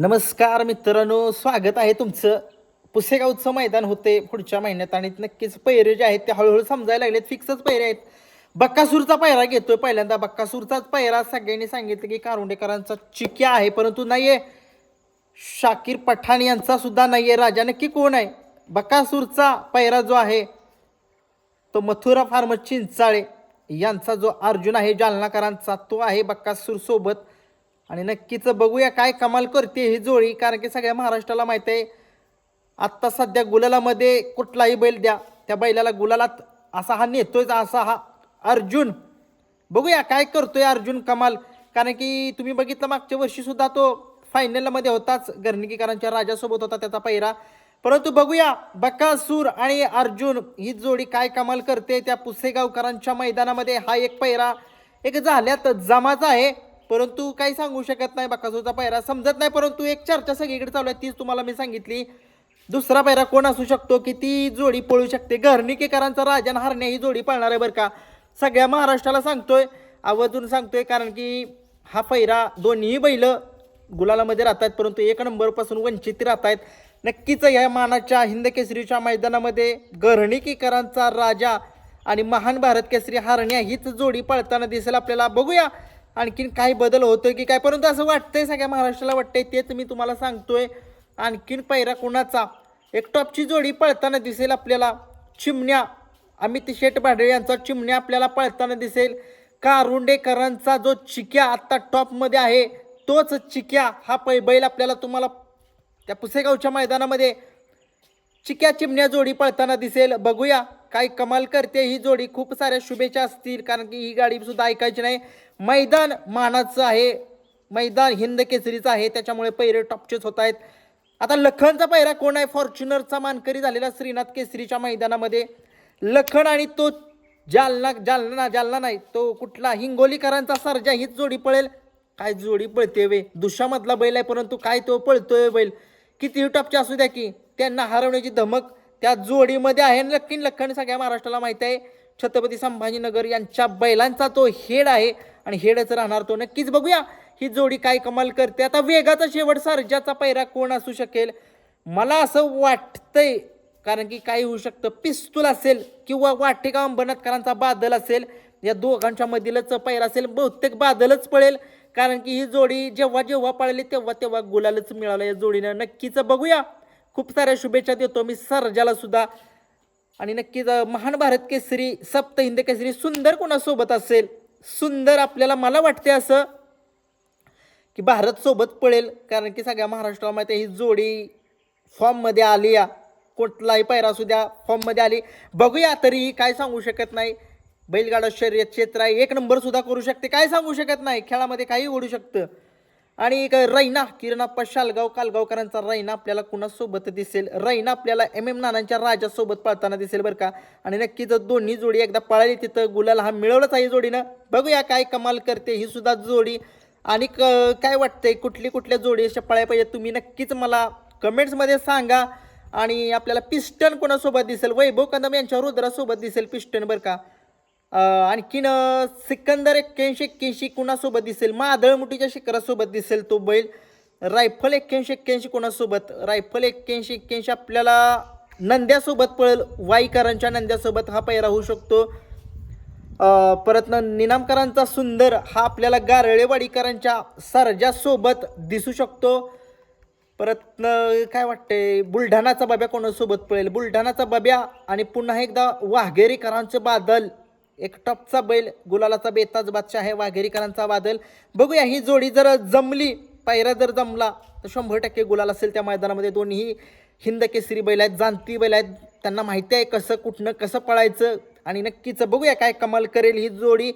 नमस्कार मित्रांनो स्वागत आहे तुमचं. पुसेगावचं मैदान होते पुढच्या महिन्यात आणि नक्कीच पैरे जे आहेत ते हळूहळू समजायला लागलेत. फिक्सच पैरे आहेत. बक्कासूरचा पैरा घेतोय पहिल्यांदा. बक्कासूरचाच पैरा सगळ्यांनी सांगितलं की कारुंडेकरांचा चिक्या आहे परंतु नाहीये. शाकीर पठाण यांचा सुद्धा नाहीये. राजा नक्की कोण आहे? बक्कासूरचा पैरा जो आहे तो मथुरा फार्म चिंचाळे यांचा जो अर्जुन आहे जालनाकरांचा तो आहे बक्कासूर सोबत. आणि नक्कीच बघूया काय कमाल करते ही जोडी कारण की सगळ्या महाराष्ट्राला माहीत आहे आत्ता सध्या गुलालामध्ये कुठलाही बैल द्या त्या बैलाला गुलालात असा हा नेतोय असा हा अर्जुन. बघूया काय करतोय अर्जुन कमाल कारण की तुम्ही बघितलं मागच्या वर्षी सुद्धा तो फायनलमध्ये होताच गर्णिकीकरांच्या राजासोबत होता त्याचा पहिरा परंतु बघूया बकासूर आणि अर्जुन ही जोडी काय कमाल करते त्या पुसेगावकरांच्या मैदानामध्ये हा एक पैरा एक झाल्यात जमाचा आहे. परंतु काही सांगू शकत नाही बकासूरचा पायरा समजत नाही परंतु एक चर्चा सगळीकडे चालू आहे तीच तुम्हाला मी सांगितली. दुसरा पायरा कोण असू शकतो की ती जोडी पळू शकते. घरणिकेकरांचा राजन हरणे ही जोडी पळणार आहे बरं का. सगळ्या महाराष्ट्राला सांगतोय आवर्जून सांगतोय कारण की हा पैरा दोन्ही बैल गुलालामध्ये राहत आहेत परंतु एक नंबरपासून वंचित राहत आहेत. नक्कीच या मानाच्या हिंद केसरीच्या मैदानामध्ये गरणिकीकरांचा राजा आणि महान भारत केसरी हारण्या हीच जोडी पळताना दिसेल आपल्याला. बघूया आणखीन काही बदल होतोय की काय? परंतु असं वाटतंय सगळ्या महाराष्ट्राला वाटतंय तेच मी तुम्हाला सांगतोय. आणखीन पैरा कुणाचा? एक टॉपची जोडी पळताना दिसेल आपल्याला. चिमण्या अमित शेठ भाडळे यांचा चिमण्या आपल्याला पळताना दिसेल. कारुंडेकरांचा जो चिक्या आत्ता टॉपमध्ये आहे तोच चिक्या हा पै बैल आपल्याला तुम्हाला त्या पुसेगावच्या मैदानामध्ये चिक्या चिमण्या जोडी पळताना दिसेल. बघूया. काय कमाल करते. ही जोडी खूप साऱ्या शुभेच्छा असतील कारण की ही गाडी सुद्धा ऐकायची नाही. मैदान मानाचं आहे. मैदान हिंद केसरीचं आहे. त्याच्यामुळे पैरे टॉपचेच होत आहेत. आता लखनचा पैरा कोण आहे? फॉर्च्युनरचा मानकरी झालेला श्रीनाथ केसरीच्या मैदानामध्ये. लखन आणि तो जालना जालना जालना नाही तो कुठला? हिंगोलीकरांचा सर्जा. हीच जोडी पळेल. काय जोडी पळते वे? दुशामधला बैल आहे परंतु काय तो पळतोय बैल? कितीही टॉपचे असू द्या की त्यांना हरवण्याची धमक त्या जोडीमध्ये आहे नक्की लक्कीन लखन सगळ्या महाराष्ट्राला माहीत आहे. छत्रपती संभाजीनगर यांच्या बैलांचा तो हेड आहे आणि हेडच राहणार तो. नक्कीच बघूया ही जोडी काय कमाल करते. आता वेगाचा शेवट सर्जाचा पैरा कोण असू शकेल? मला असं वाटतंय कारण की काय होऊ शकतं. पिस्तूल असेल किंवा वाटेगाव अंबरनाथकरांचा बादल असेल या दोघांच्या मधीलच पैर असेल बहुतेक बादलच पळेल. कारण की ही जोडी जेव्हा जेव्हा पळली तेव्हा तेव्हा गुलालच मिळालं या जोडीनं. नक्कीच बघूया. खूप साऱ्या शुभेच्छा देतो मी सर्जाला सुद्धा. आणि नक्कीच महान भारत केसरी सप्त हिंद केसरी सुंदर कोणासोबत असेल? सुंदर आपल्याला मला वाटते असं की भारत सोबत पळेल. कारण की सगळ्या महाराष्ट्राला माहिती आहे ही जोडी फॉर्ममध्ये आली या. कुठलाही पैरा असू द्या फॉर्ममध्ये आली. बघूया तरीही काय सांगू शकत नाही. बैलगाडा शर्यत क्षेत्र आहे एक नंबरसुद्धा करू शकते. काय सांगू शकत नाही खेळामध्ये काही ओढू शकतं. आणि एक रैना किरणाप्पा शालगाव कालगावकरांचा रैना आपल्याला कुणासोबत दिसेल? रैना आपल्याला एम एम नानांच्या राजासोबत पळताना दिसेल बरं का? आणि नक्कीच दोन्ही जोडी एकदा पळाली तिथं गुलाल हा मिळवलाच आहे जोडीनं. बघूया काय कमाल करते ही सुद्धा जोडी. आणि क- काय वाटतंय कुठली कुठल्या जोडी अशा पळायला पाहिजे तुम्ही नक्कीच मला कमेंट्समध्ये सांगा. आणि आपल्याला पिस्टन कोणासोबत दिसेल? वैभव कदम यांच्या रुद्रासोबत दिसेल पिस्टन बरं का? आणखीन सिकंदर एक्क्याऐंशी एक्क्याऐंशी कुणासोबत दिसेल? मादळमुठीच्या शिखरासोबत दिसेल तो बैल. रायफल एक्क्याऐंशी एक्क्याऐंशी कोणासोबत? रायफल एक्क्याऐंशी एक्क्याऐंशी आपल्याला नंद्यासोबत पळेल. वाईकरांच्या नंद्यासोबत हा पैरा होऊ शकतो. परत न निनामकरांचा सुंदर हा आपल्याला गारळेवाडीकरांच्या सरजासोबत दिसू शकतो. परत न काय वाटतंय? बुलढाणाचा बाब्या कोणासोबत पळेल? बुलढाणाचा बाब्या आणि पुन्हा एकदा वाघेरीकरांचं बादल. एक टॉपचा बैल गुलालाचा बेताज बादशाह आहे वाघेरीकरांचा वादल. बघूया ही जोडी जर जमली पायरा जर जमला तर शंभर टक्के गुलाल असेल त्या मैदानामध्ये. दोन्ही हिंद केसरी बैल आहेत जाणती बैल आहेत. त्यांना माहिती आहे कसं कुठनं कसं पळायचं आणि नक्कीच बघूया काय कमाल करेल ही जोडी.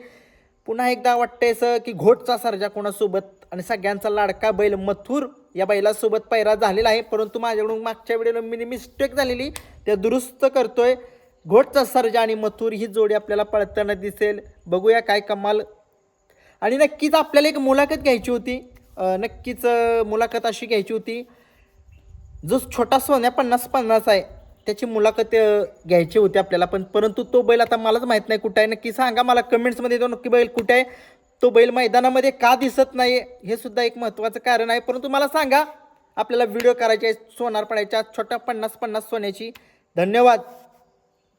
पुन्हा एकदा वाटतंय असं की घोटचा सर्जा कोणासोबत आणि सगळ्यांचा लाडका बैल मथुर या बैलासोबत पैरा झालेला आहे. परंतु माझ्याकडून मागच्या वेळेला मी मिस्टेक झालेली ते दुरुस्त करतोय. घोटचा सर्जा आणि मथुर ही जोडी आपल्याला पळताना दिसेल. बघूया काय कमाल. आणि नक्कीच आपल्याला एक मुलाखत घ्यायची होती. नक्कीच मुलाखत अशी घ्यायची होती. जो छोटा सोन्या पन्नास पन्नास आहे त्याची मुलाखत घ्यायची होती आपल्याला. पण परंतु तो बैल आता मलाच माहीत नाही कुठं आहे. नक्की सांगा मला कमेंट्समध्ये तो नक्की बैल कुठे आहे. तो बैल मैदानामध्ये का दिसत नाही हे सुद्धा एक महत्त्वाचं कारण आहे. परंतु मला सांगा आपल्याला व्हिडिओ करायचे सोनार पडायच्या छोट्या पन्नास पन्नास सोन्याची. धन्यवाद.